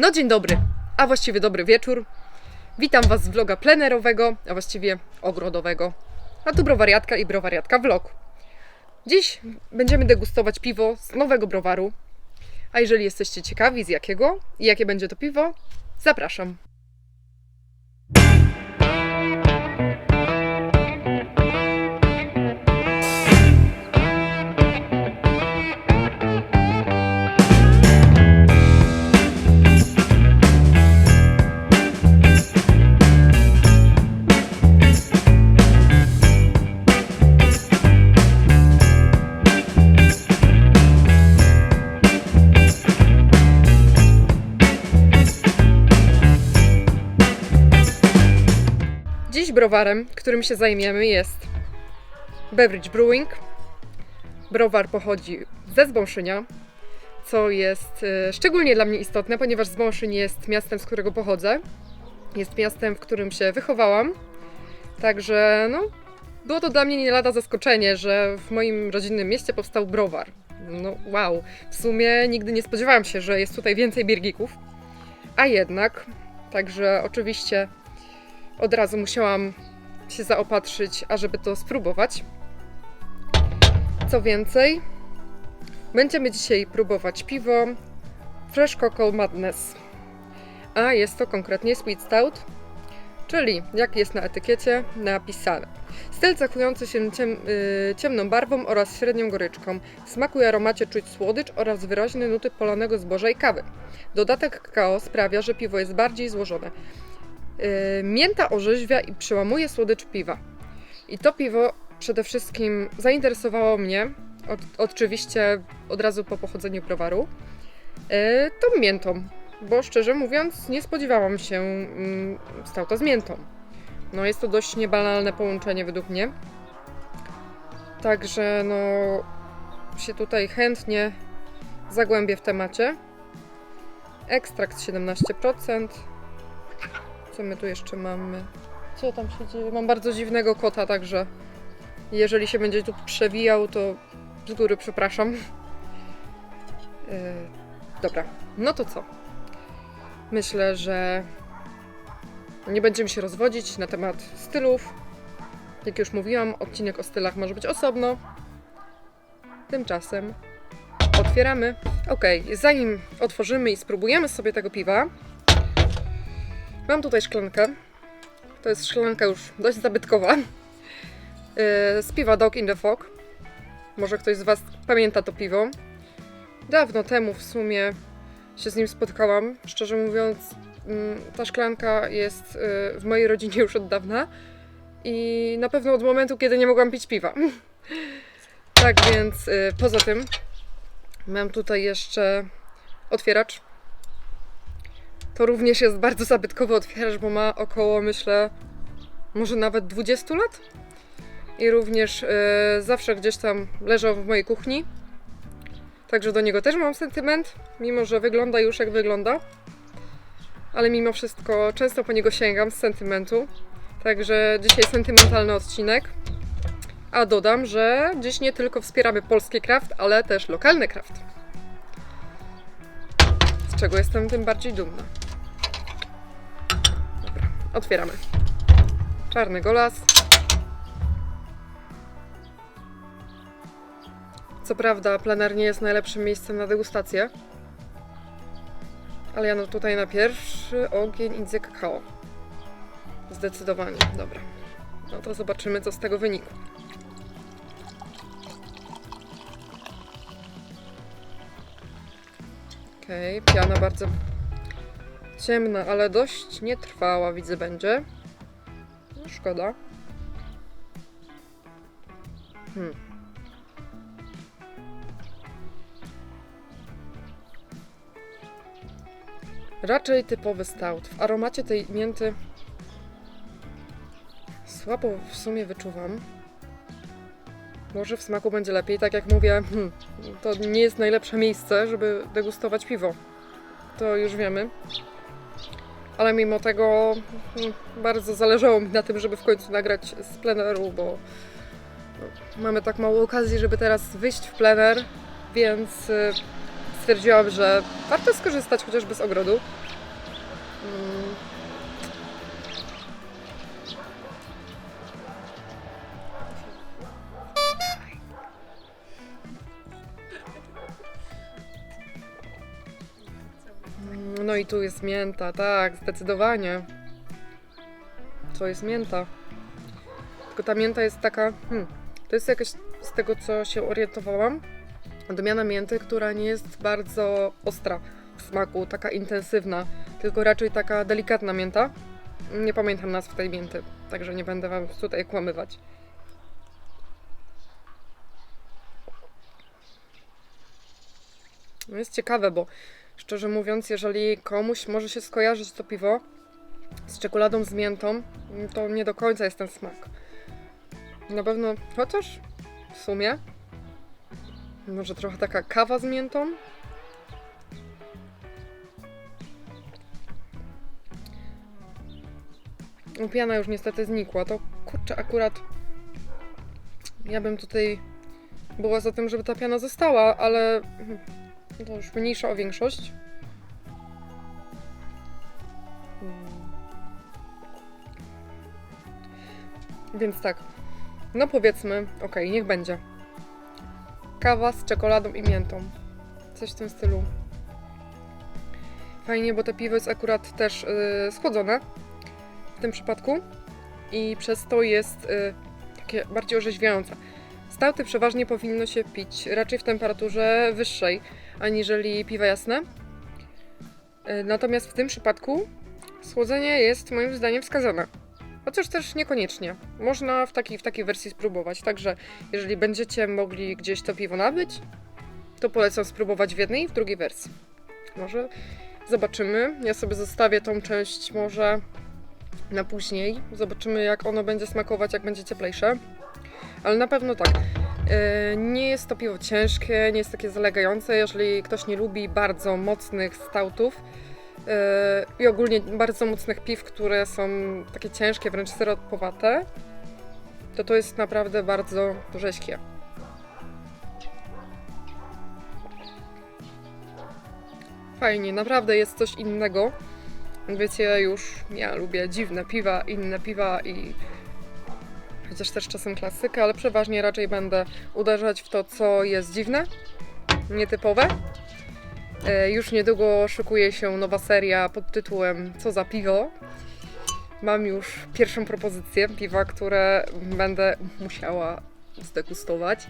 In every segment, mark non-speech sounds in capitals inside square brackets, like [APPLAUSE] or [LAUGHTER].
No dzień dobry, a właściwie dobry wieczór. Witam Was z vloga plenerowego, a właściwie ogrodowego. A tu browariatka i browariatka vlog. Dziś będziemy degustować piwo z nowego browaru. A jeżeli jesteście ciekawi z jakiego i jakie będzie to piwo, zapraszam. Browarem, którym się zajmiemy jest Beverage Brewing. Browar pochodzi ze Zbąszynia, co jest e, szczególnie dla mnie istotne, ponieważ Zbąszyn jest miastem, z którego pochodzę. Jest miastem, w którym się wychowałam. Także no, było to dla mnie nie lada zaskoczenie, że w moim rodzinnym mieście powstał browar. No wow, w sumie nigdy nie spodziewałam się, że jest tutaj więcej biergików. A jednak, także oczywiście od razu musiałam się zaopatrzyć, ażeby to spróbować. Co więcej, będziemy dzisiaj próbować piwo Fresh Cocoa Madness. A jest to konkretnie Sweet Stout, czyli jak jest na etykiecie napisane. Styl cechujący się ciem, y, ciemną barwą oraz średnią goryczką. W smaku i aromacie czuć słodycz oraz wyraźne nuty polonego zboża i kawy. Dodatek kakao sprawia, że piwo jest bardziej złożone. Yy, mięta orzeźwia i przełamuje słodycz piwa. I to piwo przede wszystkim zainteresowało mnie, od, oczywiście od razu po pochodzeniu browaru, yy, tą miętą, bo szczerze mówiąc nie spodziewałam się mm, stauta z miętą. No jest to dość niebanalne połączenie według mnie. Także no się tutaj chętnie zagłębię w temacie. Ekstrakt 17%. Co my tu jeszcze mamy? Co tam się dzieje? Mam bardzo dziwnego kota, także jeżeli się będzie tu przewijał, to z góry przepraszam. Yy, [LAUGHS] dobra, no to co? Myślę, że nie będziemy się rozwodzić na temat stylów. Jak już mówiłam, odcinek o stylach może być osobno. Tymczasem otwieramy. Ok, zanim otworzymy i spróbujemy sobie tego piwa, Mam tutaj szklankę. To jest szklanka już dość zabytkowa. [LAUGHS] Z piwa Dog in the Fog. Może ktoś z Was pamięta to piwo. Dawno temu w sumie się z nim spotkałam. Szczerze mówiąc, mm, ta szklanka jest yy, w mojej rodzinie już od dawna. I na pewno od momentu, kiedy nie mogłam pić piwa. [LAUGHS] Tak więc yy, poza tym mam tutaj jeszcze otwieracz to również jest bardzo zabytkowy otwieracz, bo ma około, myślę, może nawet 20 lat. I również e, zawsze gdzieś tam leżał w mojej kuchni. Także do niego też mam sentyment, mimo że wygląda już jak wygląda. Ale mimo wszystko często po niego sięgam z sentymentu. Także dzisiaj sentymentalny odcinek. A dodam, że dziś nie tylko wspieramy polskie craft, ale też lokalny craft. Z czego jestem tym bardziej dumna. Otwieramy. Czarny golas. Co prawda, plener nie jest najlepszym miejscem na degustację. Ale ja no tutaj na pierwszy ogień idzie kakao. Zdecydowanie. Dobra. No to zobaczymy, co z tego wynikło. Okej, okay, piana bardzo Ciemna, ale dość nietrwała, widzę, będzie. No, szkoda. Hmm. Raczej typowy stout. W aromacie tej mięty słabo w sumie wyczuwam. Może w smaku będzie lepiej. Tak jak mówię, hmm, to nie jest najlepsze miejsce, żeby degustować piwo. To już wiemy ale mimo tego mm, bardzo zależało mi na tym, żeby w końcu nagrać z pleneru, bo mamy tak mało okazji, żeby teraz wyjść w plener, więc y, stwierdziłam, że warto skorzystać chociażby z ogrodu. No i tu jest mięta, tak, zdecydowanie. To jest mięta. Tylko ta mięta jest taka, hmm, to jest jakaś z tego co się orientowałam, odmiana mięty, która nie jest bardzo ostra w smaku, taka intensywna, tylko raczej taka delikatna mięta. Nie pamiętam nazw tej mięty, także nie będę wam tutaj kłamywać. No jest ciekawe, bo szczerze mówiąc, jeżeli komuś może się skojarzyć to piwo z czekoladą z miętą, to nie do końca jest ten smak. Na pewno, chociaż w sumie może trochę taka kawa z miętą. Piana już niestety znikła. To kurczę, akurat ja bym tutaj była za tym, żeby ta piana została, ale mhm, to już mniejsza o większość. Mm. Więc tak. No powiedzmy, okej, niech będzie. Kawa z czekoladą i miętą. Coś w tym stylu. Fajnie, bo to piwo jest akurat też yy, schłodzone w tym przypadku i przez to jest yy, takie bardziej orzeźwiające. Stauty przeważnie powinno się pić raczej w temperaturze wyższej, aniżeli piwa jasne. Yy, natomiast w tym przypadku schłodzenie jest moim zdaniem wskazane. Chociaż też niekoniecznie. Można w takiej, w takiej wersji spróbować. Także jeżeli będziecie mogli gdzieś to piwo nabyć, to polecam spróbować w jednej i w drugiej wersji. Może zobaczymy. Ja sobie zostawię tą część może na później. Zobaczymy jak ono będzie smakować, jak będzie cieplejsze. Ale na pewno tak. Yy, Nie jest to piwo ciężkie, nie jest takie zalegające. Jeżeli ktoś nie lubi bardzo mocnych stautów, Yy, i ogólnie bardzo mocnych piw, które są takie ciężkie, wręcz syropowate, to to jest naprawdę bardzo rzeźkie. Fajnie, naprawdę jest coś innego. Wiecie, już ja lubię dziwne piwa, inne piwa i chociaż też czasem klasykę, ale przeważnie raczej będę uderzać w to, co jest dziwne, nietypowe. E, Już niedługo szykuje się nowa seria pod tytułem Co za piwo. Mam już pierwszą propozycję piwa, które będę musiała zdegustować.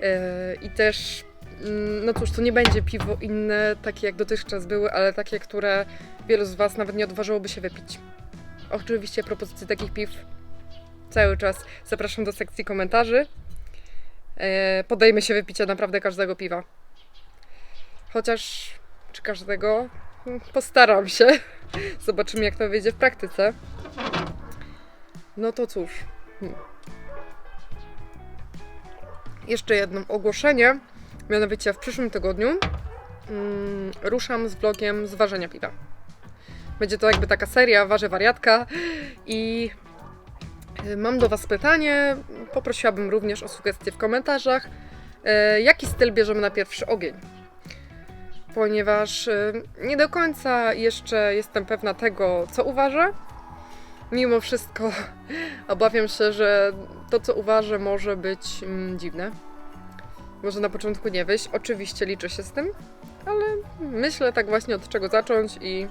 E, I też, mm, no cóż, to nie będzie piwo inne, takie jak dotychczas były, ale takie, które wielu z Was nawet nie odważyłoby się wypić. Oczywiście propozycje takich piw cały czas zapraszam do sekcji komentarzy. E, Podejmę się wypicia naprawdę każdego piwa. Chociaż czy każdego? Hmm, Postaram się. [LAUGHS] Zobaczymy, jak to wyjdzie w praktyce. No to cóż. Hmm. Jeszcze jedno ogłoszenie. Mianowicie w przyszłym tygodniu mm, ruszam z vlogiem z ważenia piwa. Będzie to jakby taka seria Warzy Wariatka i mam do Was pytanie. Poprosiłabym również o sugestie w komentarzach. E, Jaki styl bierzemy na pierwszy ogień? ponieważ y, nie do końca jeszcze jestem pewna tego, co uważę. Mimo wszystko [LAUGHS] obawiam się, że to, co uważę, może być mm, dziwne. Może na początku nie wyjść. Oczywiście liczę się z tym, ale myślę tak właśnie od czego zacząć i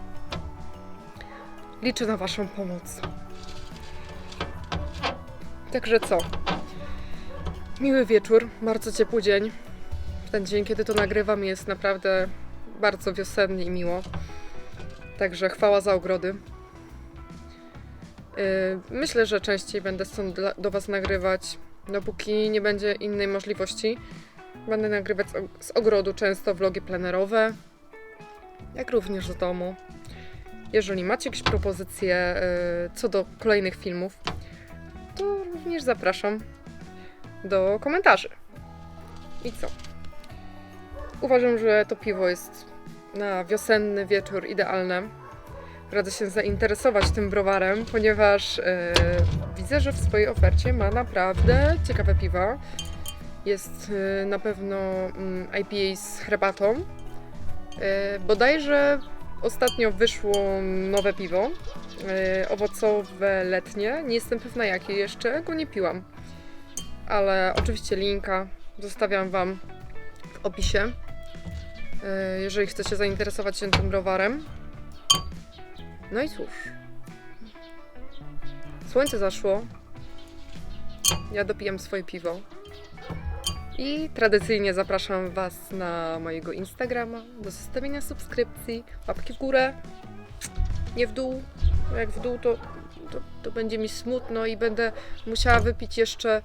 liczę na Waszą pomoc. Także co? Miły wieczór, bardzo ciepły dzień. Ten dzień, kiedy to nagrywam, jest naprawdę bardzo wiosennie i miło. Także chwała za ogrody. Yy, Myślę, że częściej będę stąd do Was nagrywać, dopóki nie będzie innej możliwości. Będę nagrywać z, og- z ogrodu często vlogi plenerowe, jak również z domu. Jeżeli macie jakieś propozycje yy, co do kolejnych filmów, również zapraszam do komentarzy. I co? Uważam, że to piwo jest na wiosenny wieczór idealne. Radzę się zainteresować tym browarem, ponieważ e, widzę, że w swojej ofercie ma naprawdę ciekawe piwa. Jest e, na pewno mm, IPA z herbatą, E, bodajże ostatnio wyszło nowe piwo, e, owocowe, letnie. Nie jestem pewna jakie jeszcze, go nie piłam. Ale oczywiście linka zostawiam Wam w opisie, e, jeżeli chcecie zainteresować się tym browarem. No i cóż. Słońce zaszło. Ja dopijam swoje piwo. I tradycyjnie zapraszam Was na mojego Instagrama do zostawienia subskrypcji, łapki w górę, nie w dół. Jak w dół, to, to, to będzie mi smutno i będę musiała wypić jeszcze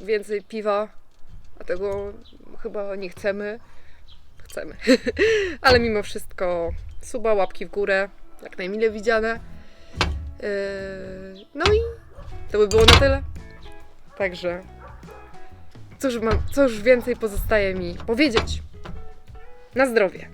więcej piwa, a tego chyba nie chcemy. Chcemy. [LAUGHS] Ale mimo wszystko suba, łapki w górę, jak najmile widziane. Yy, No i to by było na tyle. Także cóż, mam, cóż więcej pozostaje mi powiedzieć. Na zdrowie.